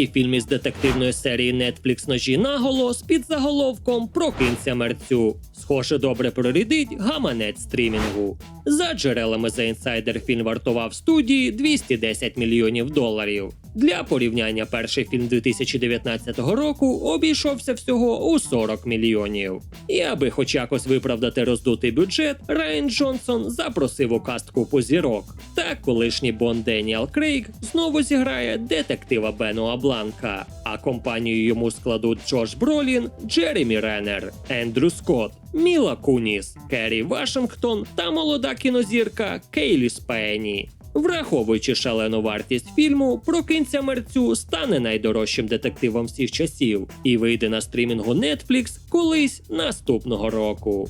Третій фільм із детективної серії Netflix ножі наголос під заголовком Прокинься мерцю. Схоже, добре прорідить гаманець стрімінгу. За джерелами The Insider фільм вартував студії 210 мільйонів доларів. Для порівняння перший фільм 2019 року обійшовся всього у 40 мільйонів. І аби хоч якось виправдати роздутий бюджет, Райан Джонсон запросив у кастку позірок. Так колишній Бонд Деніел Крейг знову зіграє детектива Бенуа Бланка, а компанію йому складуть Джош Бролін, Джеремі Реннер, Ендрю Скотт, Міла Куніс, Керрі Вашингтон та молода кінозірка Кейлі Спені. Враховуючи шалену вартість фільму, прокинься мерцю стане найдорожчим детективом всіх часів і вийде на стрімінгу Netflix колись наступного року.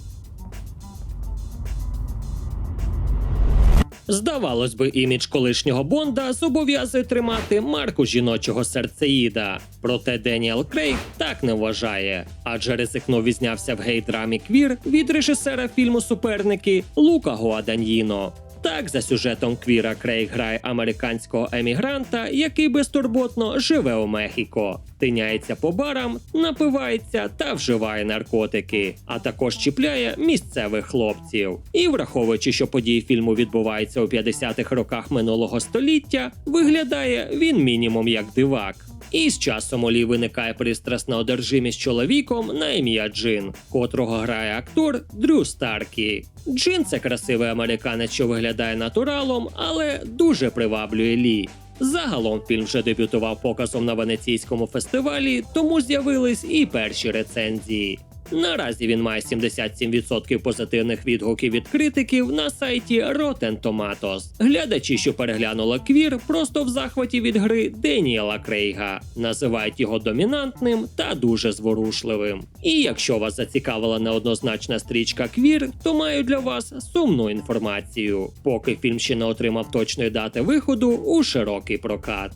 Здавалось би, імідж колишнього Бонда зобов'язує тримати марку жіночого серцеїда. Проте Деніел Крейг так не вважає, адже ризикнув візнявся в гей-драмі Квір від режисера фільму Суперники Лука Гуаданьїно. Так, за сюжетом Квіра Крейг грає американського емігранта, який безтурботно живе у Мехіко, тиняється по барам, напивається та вживає наркотики, а також чіпляє місцевих хлопців. І враховуючи, що події фільму відбуваються у 50-х роках минулого століття, виглядає він мінімум як дивак. І з часом Олі виникає пристрасна одержимість чоловіком на ім'я Джин, котрого грає актор Дрю Старкі. Джин це красивий американець, що виглядає натуралом, але дуже приваблює Лі. Загалом фільм вже дебютував показом на венеційському фестивалі, тому з'явились і перші рецензії. Наразі він має 77% позитивних відгуків від критиків на сайті Rotten Tomatoes. Глядачі, що переглянули квір, просто в захваті від гри Деніела Крейга, називають його домінантним та дуже зворушливим. І якщо вас зацікавила неоднозначна стрічка квір, то маю для вас сумну інформацію, поки фільм ще не отримав точної дати виходу у широкий прокат.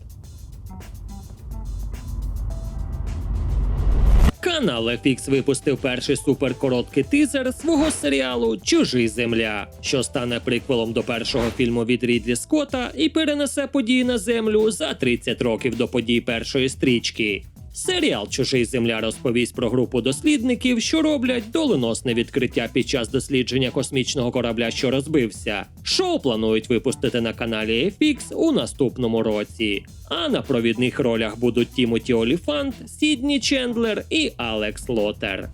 Канал FX випустив перший суперкороткий тизер свого серіалу Чужий земля, що стане приквелом до першого фільму від Рідлі Скотта і перенесе події на землю за 30 років до подій першої стрічки. Серіал Чужий земля розповість про групу дослідників, що роблять доленосне відкриття під час дослідження космічного корабля, що розбився. Шоу планують випустити на каналі FX у наступному році. А на провідних ролях будуть Тімоті Оліфант, Сідні Чендлер і Алекс Лотер.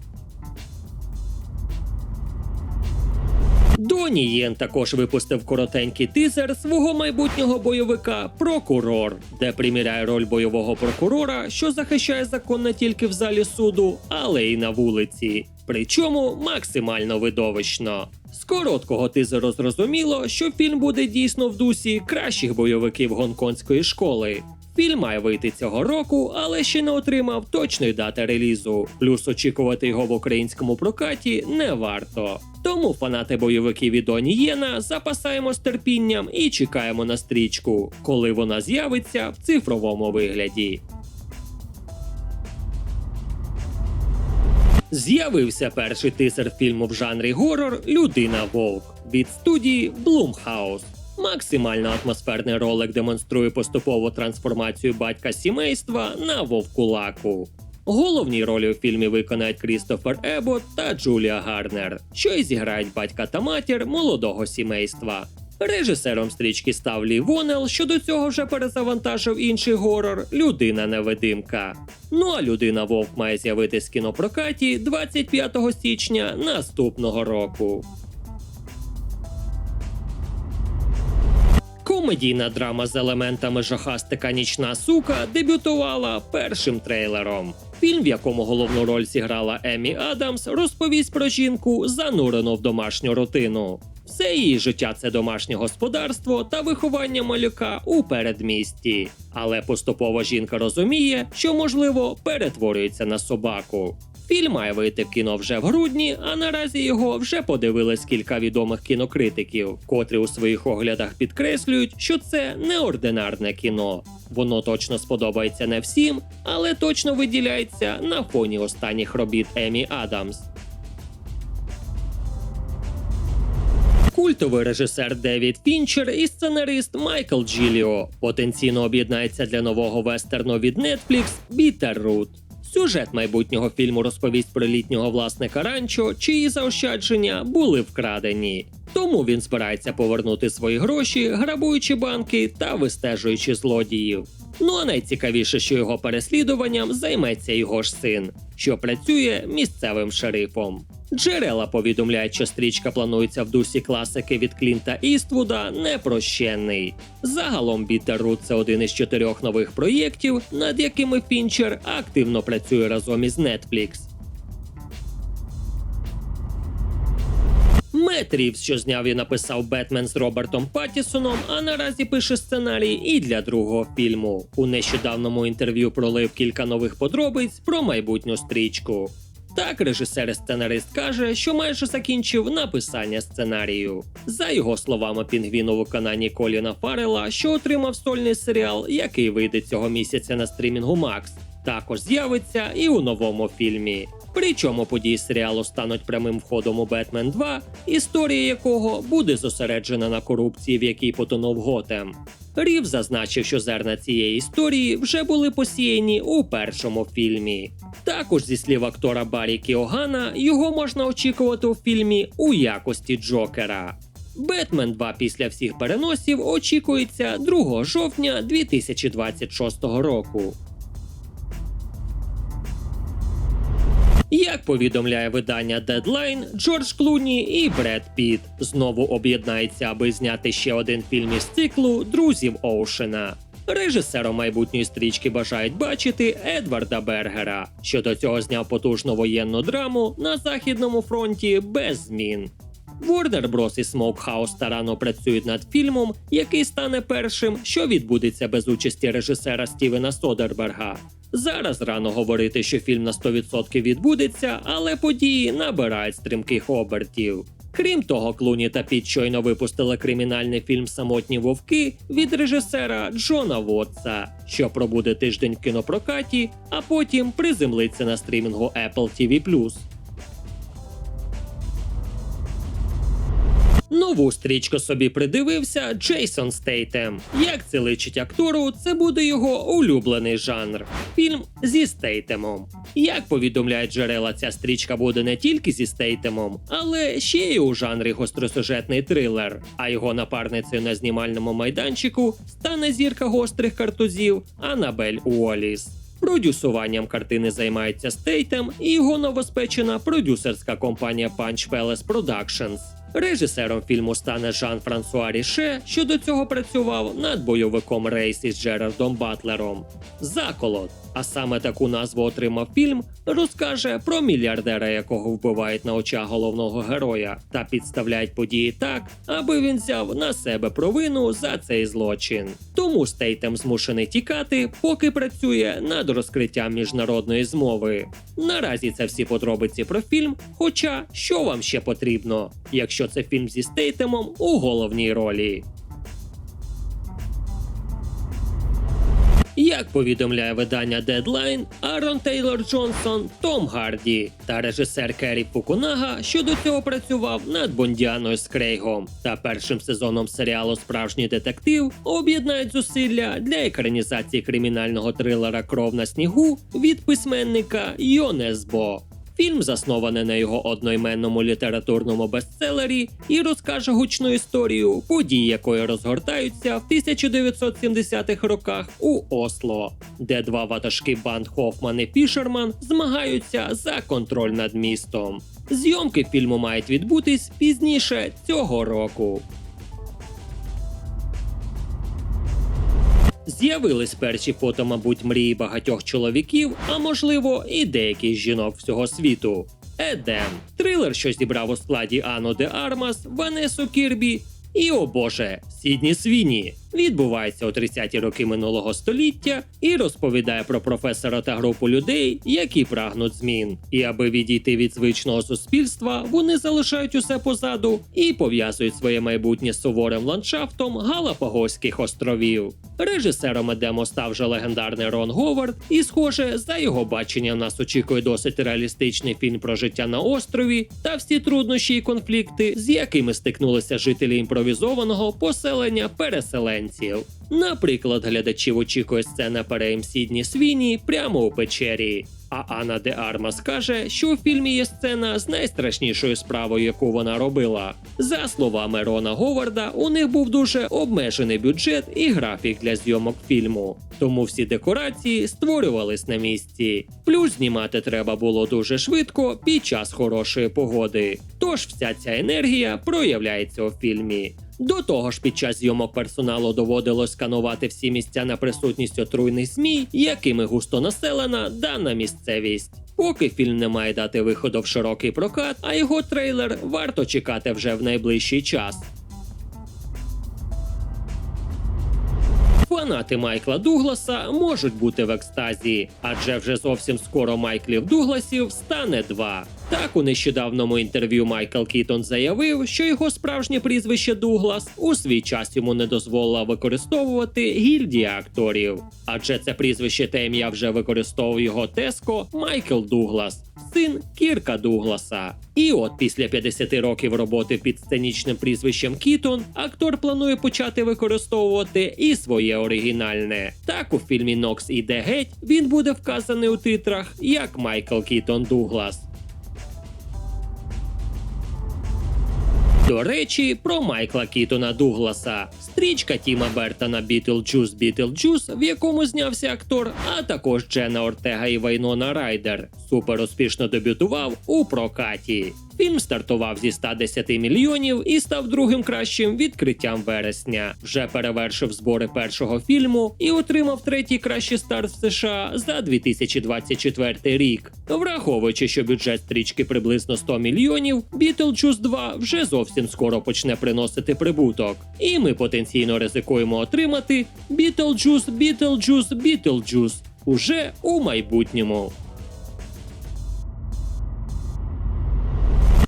Доні Єн також випустив коротенький тизер свого майбутнього бойовика Прокурор, де приміряє роль бойового прокурора, що захищає закон не тільки в залі суду, але й на вулиці. Причому максимально видовищно. З короткого тизеру зрозуміло, що фільм буде дійсно в дусі кращих бойовиків гонконгської школи. Фільм має вийти цього року, але ще не отримав точної дати релізу. Плюс очікувати його в українському прокаті не варто. Тому фанати бойовиків від Доні Єна запасаємо з терпінням і чекаємо на стрічку, коли вона з'явиться в цифровому вигляді. З'явився перший тизер фільму в жанрі горор Людина Вовк від студії Blumhouse. Максимально атмосферний ролик демонструє поступову трансформацію батька сімейства на вовкулаку. Головні ролі у фільмі виконають Крістофер Ебот та Джулія Гарнер, що й зіграють батька та матір молодого сімейства. Режисером стрічки став Лі Вонел, що до цього вже перезавантажив інший горор Людина невидимка. Ну а людина Вовк має з'явитись в кінопрокаті 25 січня наступного року. Комедійна драма з елементами жахастика Нічна сука дебютувала першим трейлером. Фільм, в якому головну роль зіграла Емі Адамс, розповість про жінку, занурену в домашню рутину. Все її життя це домашнє господарство та виховання малюка у передмісті. Але поступово жінка розуміє, що можливо перетворюється на собаку. Фільм має вийти в кіно вже в грудні, а наразі його вже подивились кілька відомих кінокритиків, котрі у своїх оглядах підкреслюють, що це неординарне кіно. Воно точно сподобається не всім, але точно виділяється на фоні останніх робіт Емі Адамс. Культовий режисер Девід Фінчер і сценарист Майкл Джиліо потенційно об'єднається для нового вестерну від Netflix Bitterroot. Сюжет майбутнього фільму розповість про літнього власника ранчо, чиї заощадження були вкрадені. Тому він збирається повернути свої гроші, грабуючи банки та вистежуючи злодіїв. Ну а найцікавіше, що його переслідуванням займеться його ж син, що працює місцевим шерифом. Джерела повідомляють, що стрічка планується в дусі класики від Клінта Іствуда непрощенний. Загалом Bitterroot – це один із чотирьох нових проєктів, над якими Фінчер активно працює разом із Netflix. Мет Рівз, що зняв і написав Бетмен з Робертом Паттісоном, а наразі пише сценарій і для другого фільму. У нещодавному інтерв'ю пролив кілька нових подробиць про майбутню стрічку. Так, режисер і сценарист каже, що майже закінчив написання сценарію. За його словами, пінгвін у виконанні Коліна Фаррела, що отримав сольний серіал, який вийде цього місяця на стрімінгу Max, також з'явиться і у новому фільмі. Причому події серіалу стануть прямим входом у Бетмен 2, історія якого буде зосереджена на корупції, в якій потонув Готем. Рів зазначив, що зерна цієї історії вже були посіяні у першому фільмі. Також, зі слів актора Баррі Кіогана, його можна очікувати у фільмі у якості Джокера. Бетмен 2 після всіх переносів очікується 2 жовтня 2026 року. Повідомляє видання Deadline, Джордж Клуні і Бред Піт знову об'єднаються, аби зняти ще один фільм із циклу Друзів Оушена. Режисером майбутньої стрічки бажають бачити Едварда Бергера, що до цього зняв потужну воєнну драму на західному фронті без змін. Warner Bros. і Smokehouse старанно працюють над фільмом, який стане першим, що відбудеться без участі режисера Стівена Содерберга. Зараз рано говорити, що фільм на 100% відбудеться, але події набирають стрімких обертів. Крім того, Клуні та Піт щойно випустили кримінальний фільм Самотні вовки від режисера Джона Вотса, що пробуде тиждень в кінопрокаті, а потім приземлиться на стрімінгу Apple TV+. Нову стрічку собі придивився Джейсон Стейтем. Як це личить актору, це буде його улюблений жанр фільм зі Стейтемом. Як повідомляють джерела, ця стрічка буде не тільки зі Стейтемом, але ще й у жанрі гостросюжетний трилер. А його напарницею на знімальному майданчику стане зірка гострих картузів Анабель Уоліс. Продюсуванням картини займається Стейтем і його новоспечена продюсерська компанія Punch Palace Productions. Режисером фільму стане Жан Франсуа Ріше, що до цього працював над бойовиком Рейс із Джерардом Батлером. Заколот, а саме таку назву отримав фільм, розкаже про мільярдера, якого вбивають на очах головного героя, та підставляють події так, аби він взяв на себе провину за цей злочин. Тому Стейтем змушений тікати, поки працює над розкриттям міжнародної змови. Наразі це всі подробиці про фільм. Хоча що вам ще потрібно, якщо це фільм зі Стейтемом у головній ролі. Як повідомляє видання Deadline, Арон Тейлор Джонсон, Том Гарді та режисер Керрі Пукунага, що до цього працював над Бондіаною з Крейгом та першим сезоном серіалу Справжній детектив, об'єднають зусилля для екранізації кримінального трилера Кров на снігу від письменника Йонесбо. Фільм заснований на його одноіменному літературному бестселері і розкаже гучну історію, події якої розгортаються в 1970-х роках у Осло, де два ватажки банд Хофман і Фішерман змагаються за контроль над містом. Зйомки фільму мають відбутись пізніше цього року. З'явились перші фото, мабуть, мрії багатьох чоловіків, а можливо, і деяких жінок всього світу. Едем трилер, що зібрав у складі Ану де Армас, Ванесу Кірбі і, о Боже, Сідні Свіні. Відбувається у 30-ті роки минулого століття і розповідає про професора та групу людей, які прагнуть змін. І аби відійти від звичного суспільства, вони залишають усе позаду і пов'язують своє майбутнє з суворим ландшафтом Галапагоських островів. Режисером Едемо став вже легендарний Рон Говард, і, схоже, за його баченням нас очікує досить реалістичний фільм про життя на острові та всі труднощі і конфлікти, з якими стикнулися жителі імпровізованого поселення переселенців. Наприклад, глядачів очікує сцена переїм Сідні Свіні прямо у печері. А Анна де Армас каже, що у фільмі є сцена з найстрашнішою справою, яку вона робила. За словами Рона Говарда, у них був дуже обмежений бюджет і графік для зйомок фільму, тому всі декорації створювались на місці. Плюс знімати треба було дуже швидко під час хорошої погоди. Тож вся ця енергія проявляється у фільмі. До того ж, під час зйомок персоналу доводилось сканувати всі місця на присутність отруйних змій, якими густо населена дана місцевість. Поки фільм не має дати виходу в широкий прокат, а його трейлер варто чекати вже в найближчий час. Фанати Майкла Дугласа можуть бути в екстазі, адже вже зовсім скоро Майклів Дугласів стане два. Так у нещодавному інтерв'ю Майкл Кітон заявив, що його справжнє прізвище Дуглас у свій час йому не дозволила використовувати гільдія акторів, адже це прізвище та ім'я вже використовував його Теско Майкл Дуглас, син Кірка Дугласа. І от після 50 років роботи під сценічним прізвищем Кітон актор планує почати використовувати і своє оригінальне. Так у фільмі Нокс іде геть він буде вказаний у титрах як Майкл Кітон Дуглас. До речі, про Майкла Кітона Дугласа, стрічка Тіма Бертона Бітлджус Бітлджус, в якому знявся актор, а також Джена Ортега і Вайнона Райдер, супер успішно дебютував у прокаті. Фільм стартував зі 110 мільйонів і став другим кращим відкриттям вересня. Вже перевершив збори першого фільму і отримав третій кращий старт в США за 2024 рік. Враховуючи, що бюджет стрічки приблизно 100 мільйонів, Бітлджус 2 вже зовсім скоро почне приносити прибуток. І ми потенційно ризикуємо отримати Бітлджус, Бітлджус, Бітлджус уже у майбутньому.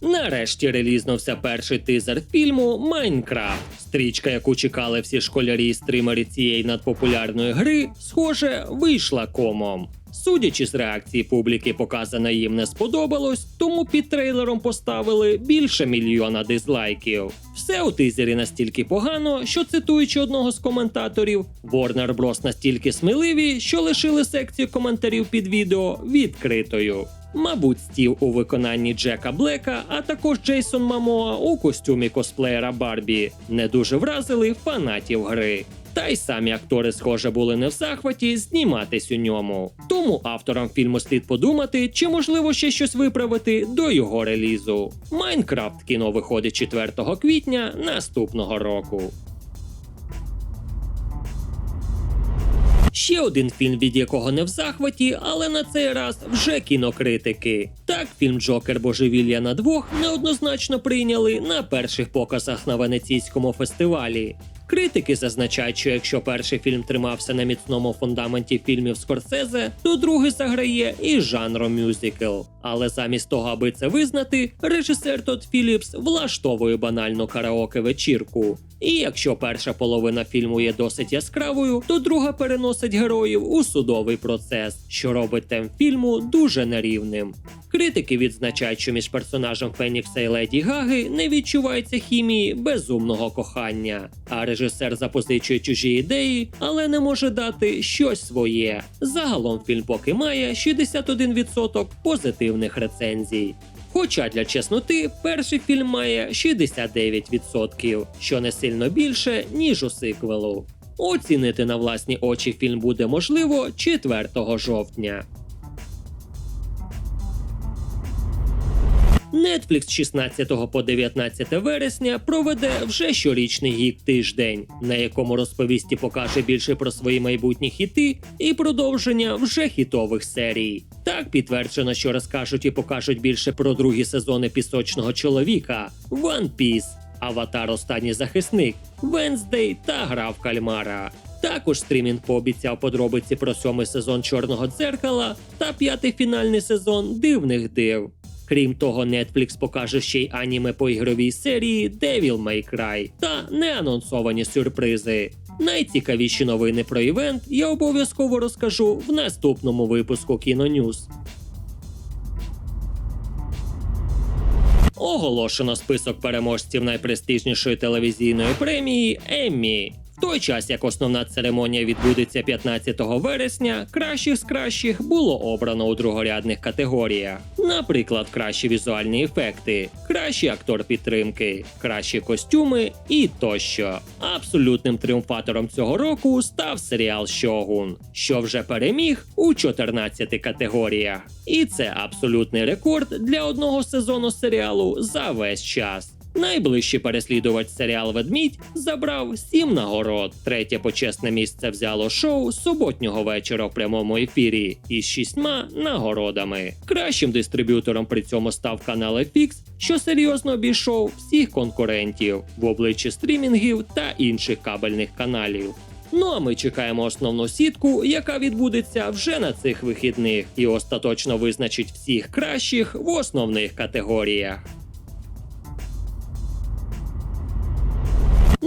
Нарешті релізнувся перший тизер фільму Майнкрафт. Стрічка, яку чекали всі школярі і стримери цієї надпопулярної гри, схоже, вийшла комом. Судячи з реакції публіки, показана їм не сподобалось, тому під трейлером поставили більше мільйона дизлайків. Все у тизері настільки погано, що цитуючи одного з коментаторів, Warner Bros. настільки сміливі, що лишили секцію коментарів під відео відкритою. Мабуть, стів у виконанні Джека Блека, а також Джейсон Мамоа у костюмі косплеєра Барбі не дуже вразили фанатів гри. Та й самі актори, схоже, були не в захваті зніматись у ньому. Тому авторам фільму слід подумати, чи можливо ще щось виправити до його релізу. Майнкрафт кіно виходить 4 квітня наступного року. Ще один фільм, від якого не в захваті, але на цей раз вже кінокритики. Так, фільм Джокер Божевілля на двох неоднозначно прийняли на перших показах на венеційському фестивалі. Критики зазначають, що якщо перший фільм тримався на міцному фундаменті фільмів Скорсезе, то другий заграє і жанром мюзикл. Але замість того, аби це визнати, режисер Тодд Філіпс влаштовує банальну караоке вечірку. І якщо перша половина фільму є досить яскравою, то друга переносить героїв у судовий процес, що робить темп фільму дуже нерівним. Критики відзначають, що між персонажем Фенікса і Леді Гаги не відчувається хімії безумного кохання. А режисер запозичує чужі ідеї, але не може дати щось своє. Загалом фільм поки має 61% позитивних рецензій. Хоча для чесноти перший фільм має 69%, що не сильно більше, ніж у сиквелу. Оцінити на власні очі фільм буде можливо 4 жовтня. Netflix 16 по 19 вересня проведе вже щорічний гік тиждень, на якому розповість і покаже більше про свої майбутні хіти і продовження вже хітових серій. Так підтверджено, що розкажуть і покажуть більше про другі сезони пісочного чоловіка, One Piece, Аватар Останній захисник, Венздей та Гра в Кальмара. Також стрімінг пообіцяв подробиці про сьомий сезон Чорного дзеркала та п'ятий фінальний сезон дивних див. Крім того, Netflix покаже ще й аніме по ігровій серії Devil May Cry та неанонсовані сюрпризи. Найцікавіші новини про івент я обов'язково розкажу в наступному випуску Кінонюз. Оголошено список переможців найпрестижнішої телевізійної премії Еммі. Той час, як основна церемонія відбудеться 15 вересня, кращих з кращих було обрано у другорядних категоріях. Наприклад, кращі візуальні ефекти, кращий актор підтримки, кращі костюми і тощо. Абсолютним тріумфатором цього року став серіал Щогун, що вже переміг у 14 категоріях. І це абсолютний рекорд для одного сезону серіалу за весь час. Найближчий переслідувач серіал Ведмідь забрав сім нагород. Третє почесне місце взяло шоу суботнього вечора в прямому ефірі із шістьма нагородами. Кращим дистриб'ютором при цьому став канал FX, що серйозно обійшов всіх конкурентів в обличчі стрімінгів та інших кабельних каналів. Ну а ми чекаємо основну сітку, яка відбудеться вже на цих вихідних, і остаточно визначить всіх кращих в основних категоріях.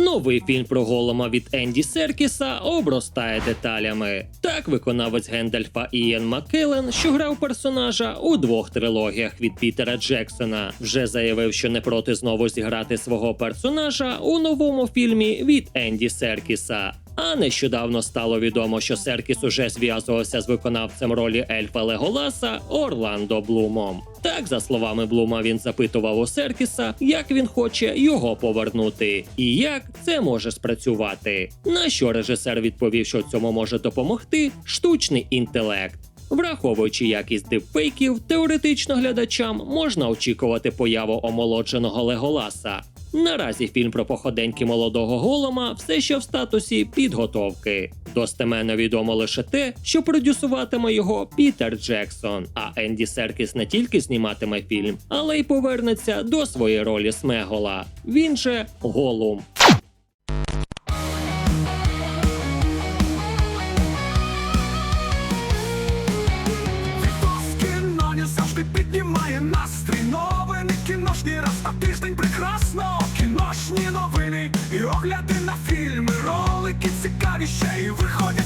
Новий фільм про голома від Енді Серкіса обростає деталями. Так, виконавець Гендальфа Ієн Маккелен, що грав персонажа у двох трилогіях від Пітера Джексона, вже заявив, що не проти знову зіграти свого персонажа у новому фільмі від Енді Серкіса. А нещодавно стало відомо, що Серкіс уже зв'язувався з виконавцем ролі ельфа Леголаса Орландо Блумом. Так, за словами Блума, він запитував у Серкіса, як він хоче його повернути, і як це може спрацювати. На що режисер відповів, що цьому може допомогти штучний інтелект. Враховуючи якість дипфейків, теоретично глядачам можна очікувати появу омолодженого Леголаса. Наразі фільм про походеньки молодого голома все ще в статусі підготовки. Достеменно відомо лише те, що продюсуватиме його Пітер Джексон. А Енді Серкіс не тільки зніматиме фільм, але й повернеться до своєї ролі Смегола. Він же Голум. Кіношні новини і огляди на фільми Ролики цікаві й виходять